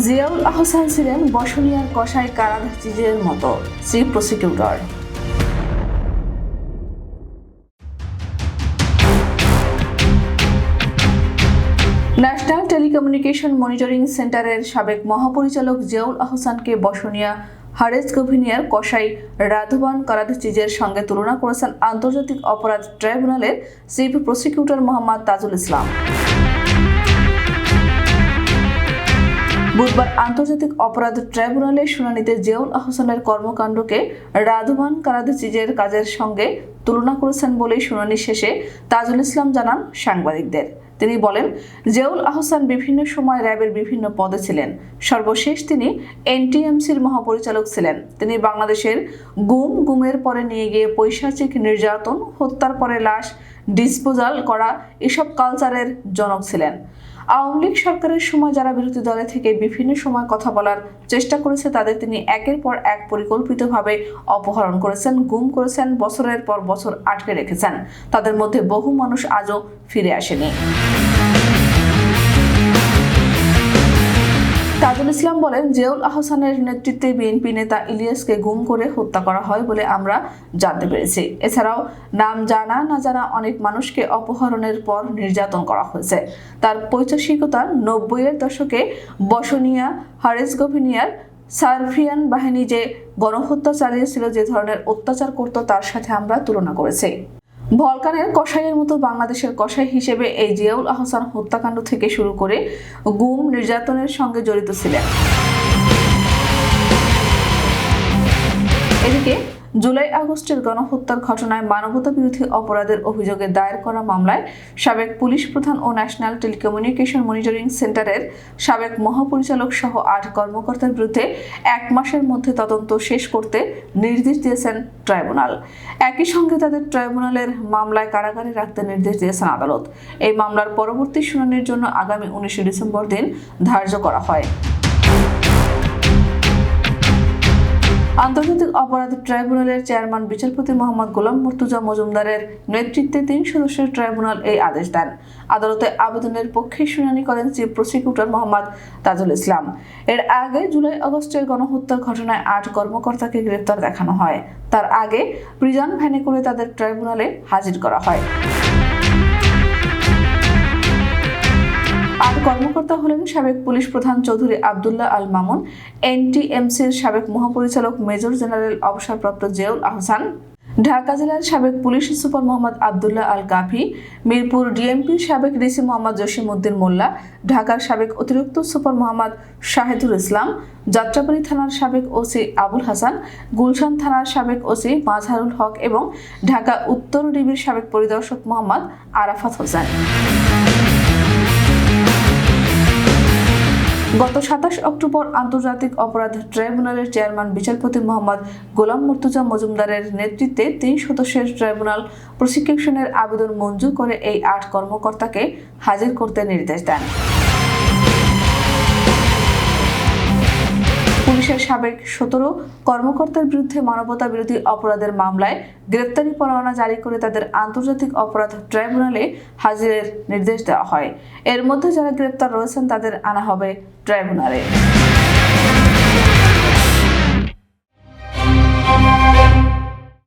জিয়াউল আহসান ছিলেন বসনিয়ার কষাই কারাধাচিজের মতো chief prosecutor. National telecommunication monitoring সেন্টারের সাবেক মহাপরিচালক জিয়াউল আহসানকে বসনিয়া হারেজ গভিনিয়ার কসাই রাধবান কারাধাচিজের সঙ্গে তুলনা করেছেন আন্তর্জাতিক অপরাধ ট্রাইব্যুনালের চিফ প্রসিকিউটর মোহাম্মদ তাজুল ইসলাম। বুধবার আন্তর্জাতিক অপরাধ ট্রাইব্যুনালের শুনানিতে জিয়াউল আহসানের কর্মকাণ্ডকে রাধবান কারাদিচিজের কাজের সঙ্গে তুলনা করেছেন বলেই শুনানি শেষে তাজুল ইসলাম জানান সাংবাদিকদের। তিনি বলেন, জিয়াউল আহসান বিভিন্ন সময় র্যাবের বিভিন্ন পদে ছিলেন। সর্বশেষ তিনি এনটিএমসির মহাপরিচালক ছিলেন। তিনি বাংলাদেশের গুম গুমের পরে নিয়ে গিয়ে পৈশাচিক নির্যাতন, হত্যার পরে লাশ, ডিসপোজাল করা, এসব কালচারের জনক ছিলেন। আওয়ামী লীগ সরকারের সময় যারা বিরোধী দলে থেকে বিভিন্ন সময় কথা বলার চেষ্টা করেছে, তাদের তিনি একের পর এক পরিকল্পিতভাবে অপহরণ করেছেন, গুম করেছেন, বছরের পর বছর আটকে রেখেছেন। তাদের মধ্যে বহু মানুষ আজও ফিরে আসেনি। ইসলাম বলেন, জিয়াউল আহসানের নেতৃত্বে বিএনপি নেতা ইলিয়াসকে গুম করে হত্যা করা হয় বলে আমরা জানতে পেরেছি। এছাড়াও, নাম জানা, না জানা অনেক মানুষকে অপহরণের পর নির্যাতন করা হয়েছে। তার পৈচাসিকতা নব্বইয়ের দশকে বসনিয়া হারেস গভিনিয়ার সার্ফিয়ান বাহিনী যে গণহত্যা চালিয়েছিল, যে ধরনের অত্যাচার করত, তার সাথে আমরা তুলনা করেছি। ভলকানের কসাইয়ের মতো বাংলাদেশের কসাই হিসেবে এই জিয়াউল আহসান হত্যাকাণ্ড থেকে শুরু করে গুম নির্যাতনের সঙ্গে জড়িত ছিলেন। এদিকে জুলাই আগস্টের গণহত্যার ঘটনায় মানবতা বিরোধী অপরাধের অভিযোগে দায়ের করা মামলায় সাবেক পুলিশ প্রধান ও ন্যাশনাল টেলিকমিউনিকেশন মনিটরিং সেন্টারের সাবেক মহাপরিচালক সহ আট কর্মকর্তার বিরুদ্ধে এক মাসের মধ্যে তদন্ত শেষ করতে নির্দেশ দিয়েছেন ট্রাইব্যুনাল। একই সঙ্গে তাদের ট্রাইব্যুনালের মামলায় কারাগারে রাখতে নির্দেশ দিয়েছেন আদালত। এই মামলার পরবর্তী শুনানির জন্য আগামী উনিশে ডিসেম্বর দিন ধার্য করা হয়। আন্তর্জাতিক অপরাধ ট্রাইব্যুনালের চেয়ারম্যান বিচারপতি মোহাম্মদ গোলাম মুর্তুজা মজুমদারের নেতৃত্বে তিন সদস্যের ট্রাইব্যুনাল এই আদেশ দেন। আদালতে আবেদনের পক্ষে শুনানি করেন চিফ প্রসিকিউটর মোহাম্মদ তাজুল ইসলাম। এর আগে জুলাই আগস্টের গণহত্যার ঘটনায় আট কর্মকর্তাকে গ্রেপ্তার দেখানো হয়। তার আগে প্রিজন ভ্যানে করে তাদের ট্রাইব্যুনালে হাজির করা হয়। আর কর্মকর্তা হলেন সাবেক পুলিশ প্রধান চৌধুরী আবদুল্লাহ আল মামুন, এনটিএমসির সাবেক মহাপরিচালক মেজর জেনারেল অবসরপ্রাপ্ত জেউল আহসান, ঢাকা জেলার সাবেক পুলিশ সুপার মোহাম্মদ আবদুল্লাহ আল কাফি মিরপুর ডিএমপির সাবেক ডিসি মোহাম্মদ জসিম উদ্দিন মোল্লা, ঢাকার সাবেক অতিরিক্ত সুপার মোহাম্মদ শাহেদুল ইসলাম, যাত্রাবাড়ি থানার সাবেক ওসি আবুল হাসান, গুলশান থানার সাবেক ওসি মাজহারুল হক এবং ঢাকা উত্তর ডিবির সাবেক পরিদর্শক মোহাম্মদ আরাফাত হোসেন। গত সাতাশ অক্টোবর আন্তর্জাতিক অপরাধ ট্রাইব্যুনালের চেয়ারম্যান, বিচারপতি মোহাম্মদ গোলাম মুর্তুজা মজুমদারের নেতৃত্বে তিন সদস্যের ট্রাইব্যুনাল প্রসিকিউশনের আবেদন মঞ্জুর করে এই আট কর্মকর্তাকে হাজির করতে নির্দেশ দেন। পুলিশের সাবেক সতেরো কর্মকর্তার বিরুদ্ধে মানবতা বিরোধী অপরাধের মামলায় গ্রেপ্তারি পরোয়ানা জারি করে তাদের আন্তর্জাতিক অপরাধ ট্রাইব্যুনালে হাজিরের নির্দেশ দেওয়া হয়। এর মধ্যে যারা গ্রেপ্তার রয়েছেন তাদের আনা হবে ট্রাইব্যুনালে।